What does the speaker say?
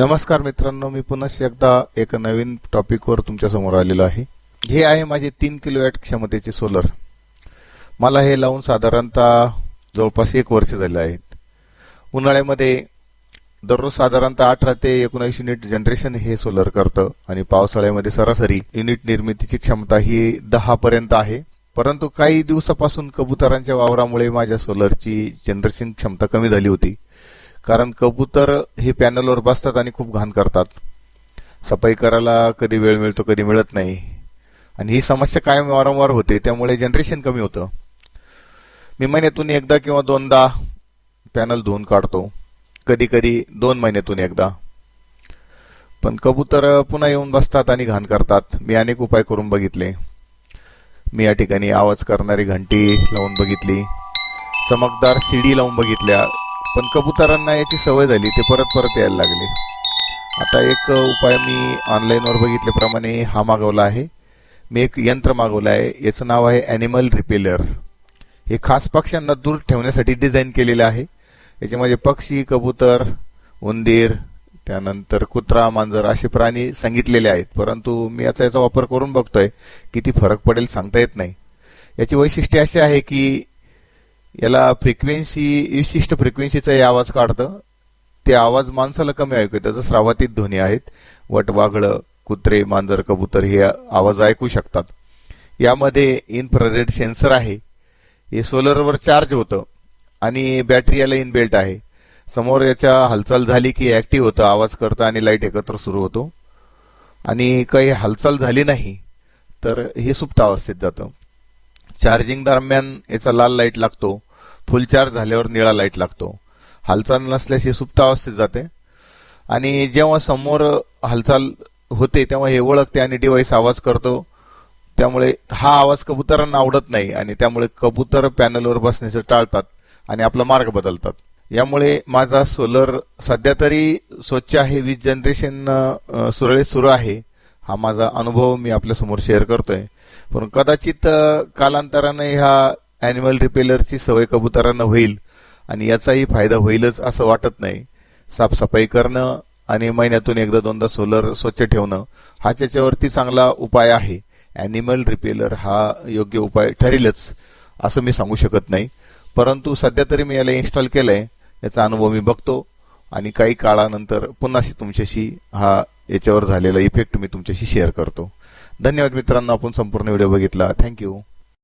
नमस्कार मित्रांनो मी पुन्हा एकदा एक नवीन टॉपिकवर तुमच्यासमोर आलेलो आहे. हे आहे माझे तीन किलोवॅट क्षमतेचे सोलर मला हे लावून साधारणतः जवळपास एक वर्ष झाले आहेत. उन्हाळ्यामध्ये दररोज साधारणतः अठरा ते एकोणऐंशी युनिट जनरेशन हे सोलर करतं आणि पावसाळ्यामध्ये सरासरी युनिट निर्मितीची क्षमता ही दहा पर्यंत आहे. परंतु काही दिवसापासून कबुतरांच्या वावरामुळे माझ्या सोलरची जनरेशन क्षमता कमी झाली होती. कारण कबूतर हे पॅनलवर बसतात आणि खूप घाण करतात. सफाई करायला कधी वेळ मिळतो कधी मिळत नाही. आणि ही समस्या कायम वारंवार होते त्यामुळे जनरेशन कमी होतं. मी महिन्यातून एकदा किंवा दोनदा पॅनल धुवून काढतो. कधी कधी दोन महिन्यातून एकदा. पण कबूतर पुन्हा येऊन बसतात आणि घाण करतात. मी अनेक उपाय करून बघितले. मी या ठिकाणी आवाज करणारी घंटी लावून बघितली. चमकदार शिडी लावून बघितल्या. पण कबुतरांना याची सवय झाली ते परत परत यायला लागले. आता एक उपाय मी ऑनलाईनवर बघितल्याप्रमाणे हा मागवला आहे. मी एक यंत्र मागवलं आहे. याचं नाव आहे ॲनिमल रिपेलर हे खास पक्ष्यांना दूर ठेवण्यासाठी डिझाईन केलेलं आहे. याच्यामध्ये पक्षी कबूतर उंदीर त्यानंतर कुत्रा मांजर असे प्राणी सांगितलेले आहेत. परंतु मी याचा याचा वापर करून बघतोय. किती फरक पडेल सांगता येत नाही. याची वैशिष्ट्य अशी आहे की याला फ्रिक्वेन्सी विशिष्ट फ्रिक्वेन्सीचा आवाज काढतं. ते आवाज माणसाला कमी ऐकू त्याचं जसं श्रावातीत ध्वनी आहेत वटवाघळं कुत्रे मांजर कबूतर हे आवाज ऐकू शकतात. यामध्ये इन्फ्रारेड सेन्सर आहे. हे सोलरवर चार्ज होतं आणि बॅटरी याला इनबिल्ट आहे. समोर याच्या हालचाल झाली की ॲक्टिव्ह होतं. आवाज करतं आणि लाइट एकत्र सुरू होतो. आणि काही हालचाल झाली नाही तर हे सुप्त अवस्थेत जातं. चार्जिंग दरम्यान याचा लाल लाइट लागतो. फुल चार्ज झाल्यावर निळा लाइट लागतो. हालचाल नसल्यास हे सुप्त अवस्थेत जाते. आणि जेव्हा समोर हालचाल होते तेव्हा हे ओळखते आणि डिव्हाइस आवाज करतो. त्यामुळे हा आवाज कबुतरांना आवडत नाही आणि त्यामुळे कबूतर पॅनलवर बसण्याचं टाळतात आणि आपला मार्ग बदलतात. यामुळे माझा सोलर सध्या तरी स्वच्छ आहे. वीज जनरेशन सुरळीत सुरू आहे. हा माझा अनुभव मी आपल्यासमोर शेअर करतोय. पण कदाचित कालांतराने ह्या अॅनिमल रिपेलरची सवय कबुतरांना होईल आणि याचाही फायदा होईलच असं वाटत नाही. साफसफाई करणं आणि महिन्यातून एकदा दोनदा सोलर स्वच्छ ठेवणं हा त्याच्यावरती चांगला उपाय आहे. अॅनिमल रिपेलर हा योग्य उपाय ठरेलच असं मी सांगू शकत नाही. परंतु सध्या तरी मी याला इन्स्टॉल केलंय याचा अनुभव मी बघतो आणि काही काळानंतर पुन्हा तुमच्याशी हा याच्यावर झालेला इफेक्ट मी तुमच्याशी शेअर करतो. धन्यवाद मित्रांनो आपण संपूर्ण व्हिडिओ बघितला. थँक्यू